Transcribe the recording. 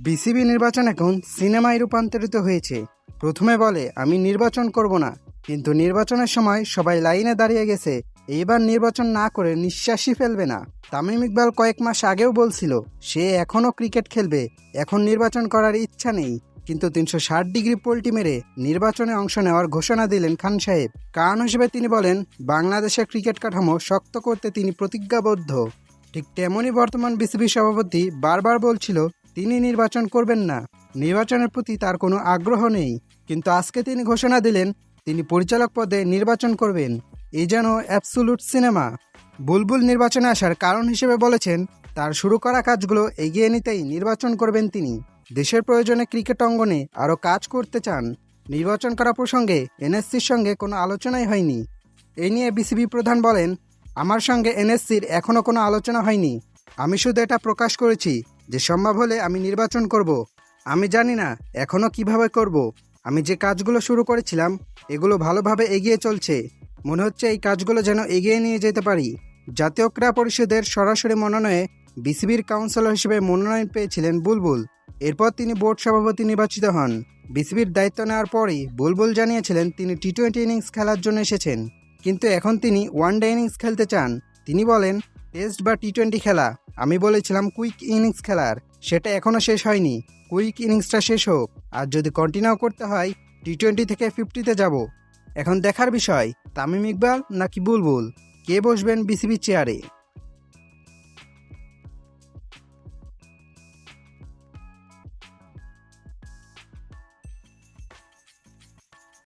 BCB নির্বাচন এখন সিনেমায় রূপান্তরিত হয়েছে। প্রথমে বলে, আমি নির্বাচন করব না। কিন্তু নির্বাচনের সময় সবাই লাইনে দাঁড়িয়ে গেছে। এইবার নির্বাচন না করে নিঃশ্বাসই ফেলবে না। তামিম ইকবাল কয়েক মাস আগেও বলছিল, সে এখনও ক্রিকেট খেলবে। এখন নির্বাচন করার ইচ্ছা নেই। কিন্তু তিনশো ষাট ডিগ্রি পোল্টি মেরে নির্বাচনে অংশ নেওয়ার ঘোষণা দিলেন খান সাহেব। কারণ হিসেবে তিনি বলেন, বাংলাদেশের ক্রিকেট কাঠামো শক্ত করতে তিনি প্রতিজ্ঞাবদ্ধ। ঠিক তেমনই বর্তমান বিসিবি সভাপতি বারবার বলছিল তিনি নির্বাচন করবেন না। নির্বাচনের প্রতি তার কোনো আগ্রহ নেই। কিন্তু আজকে তিনি ঘোষণা দিলেন, তিনি পরিচালক পদে নির্বাচন করবেন। এই যেন অ্যাবসুলুট সিনেমা। বুলবুল নির্বাচনে আসার কারণ হিসেবে বলেছেন, তার শুরু করা কাজগুলো এগিয়ে নিতেই নির্বাচন করবেন তিনি। দেশের প্রয়োজনে ক্রিকেট অঙ্গনে আরও কাজ করতে চান। নির্বাচন করা প্রসঙ্গে এনএসসির সঙ্গে কোনো আলোচনাই হয়নি। এ নিয়ে বিসিবি প্রধান বলেন, আমার সঙ্গে এনএসসির এখনও কোনো আলোচনা হয়নি। আমি শুধু এটা প্রকাশ করেছি যে সম্ভব হলে আমি নির্বাচন করব। আমি জানি না এখনও কীভাবে করব। আমি যে কাজগুলো শুরু করেছিলাম, এগুলো ভালোভাবে এগিয়ে চলছে। মনে হচ্ছে এই কাজগুলো যেন এগিয়ে নিয়ে যেতে পারি। জাতীয় ক্রীড়া পরিষদের সরাসরি মনোনয়ে বিসিবির কাউন্সিলর হিসেবে মনোনয়ন পেয়েছিলেন বুলবুল। এরপর তিনি বোর্ড সভাপতি নির্বাচিত হন। বিসিবির দায়িত্ব নেওয়ার পরই বুলবুল জানিয়েছিলেন তিনি টি টোয়েন্টি ইনিংস খেলার জন্য এসেছেন। কিন্তু এখন তিনি ওয়ান ডে ইনিংস খেলতে চান। তিনি বলেন, টেস্ট বা টি টোয়েন্টি খেলা। আমি বলেছিলাম কুইক ইনিংস খেলার, সেটা এখনও শেষ হয়নি। কুইক ইনিংসটা শেষ হোক, আর যদি কন্টিনিউ করতে হয় টি টোয়েন্টি থেকে ফিফটিতে যাব। এখন দেখার বিষয়, তামিম ইকবাল নাকি বুলবুল? কে বসবেন বিসিবি চেয়ারে